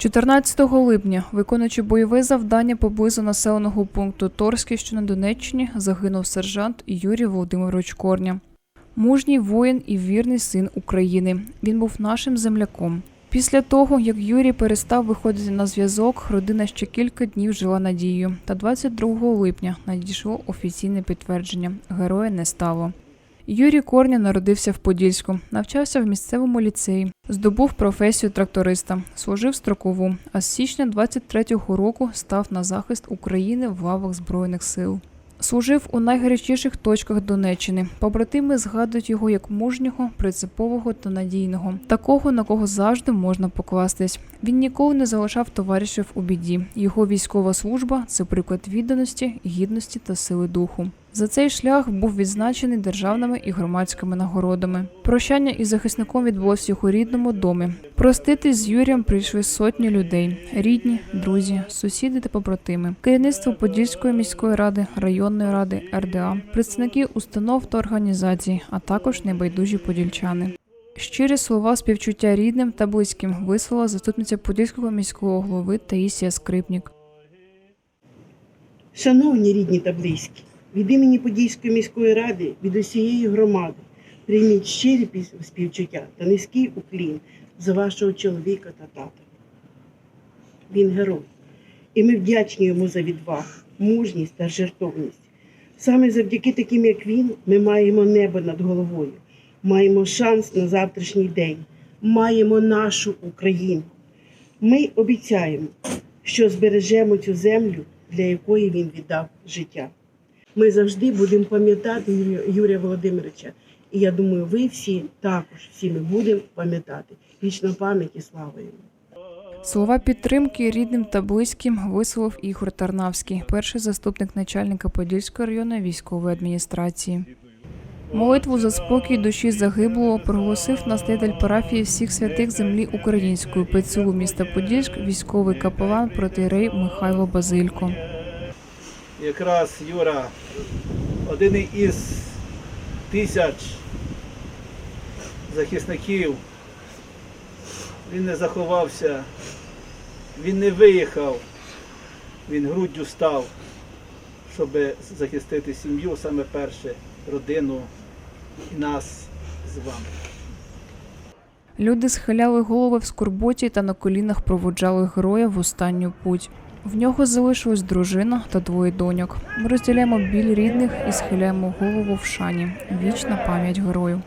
14 липня, виконуючи бойове завдання поблизу населеного пункту Торське, що на Донеччині, загинув сержант Юрій Володимирович Корня. Мужній воїн і вірний син України. Він був нашим земляком. Після того, як Юрій перестав виходити на зв'язок, родина ще кілька днів жила надією. Та 22 липня надійшло офіційне підтвердження: героя не стало. Юрій Корня народився в Подільську, навчався в місцевому ліцеї, здобув професію тракториста, служив строкову, а з січня 23-го року став на захист України в лавах Збройних сил. Служив у найгарячіших точках Донеччини. Побратими згадують його як мужнього, принципового та надійного, такого на кого завжди можна покластись. Він ніколи не залишав товаришів у біді. Його військова служба це приклад відданості, гідності та сили духу. За цей шлях був відзначений державними і громадськими нагородами. Прощання із захисником відбулося в його рідному домі. Проститись з Юрієм прийшли сотні людей: рідні, друзі, сусіди та побратими, керівництво Подільської міської ради, районної ради, РДА, представники установ та організацій, а також небайдужі подільчани. Щирі слова співчуття рідним та близьким висловила заступниця Подільського міського голови Таїсія Скрипнік. Шановні рідні та близькі, від імені Подільської міської ради, від усієї громади, прийміть щирі співчуття та низький уклін за вашого чоловіка та тата. Він герой. І ми вдячні йому за відвагу, мужність та жертовність. Саме завдяки таким, як він, ми маємо небо над головою, маємо шанс на завтрашній день, маємо нашу Україну. Ми обіцяємо, що збережемо цю землю, для якої він віддав життя. Ми завжди будемо пам'ятати Юрія- Володимировича. І я думаю, ви всі також всі ми будемо пам'ятати. Вічна пам'ять і слава йому. Слова підтримки рідним та близьким висловив Ігор Тарнавський, перший заступник начальника Подільської районної військової адміністрації. Молитву за спокій душі загиблого проголосив настоятель парафії всіх святих землі української ПЦУ міста Подільськ, військовий капелан протирей Михайло Базилько. Якраз Юра один із тисяч захисників. Він не заховався, він не виїхав, він груддю став, щоб захистити сім'ю, саме перше, родину і нас з вами. Люди схиляли голови в скорботі та на колінах проводжали героя в останню путь. В нього залишилась дружина та двоє доньок. Ми розділяємо біль рідних і схиляємо голову в шані. Вічна пам'ять герою.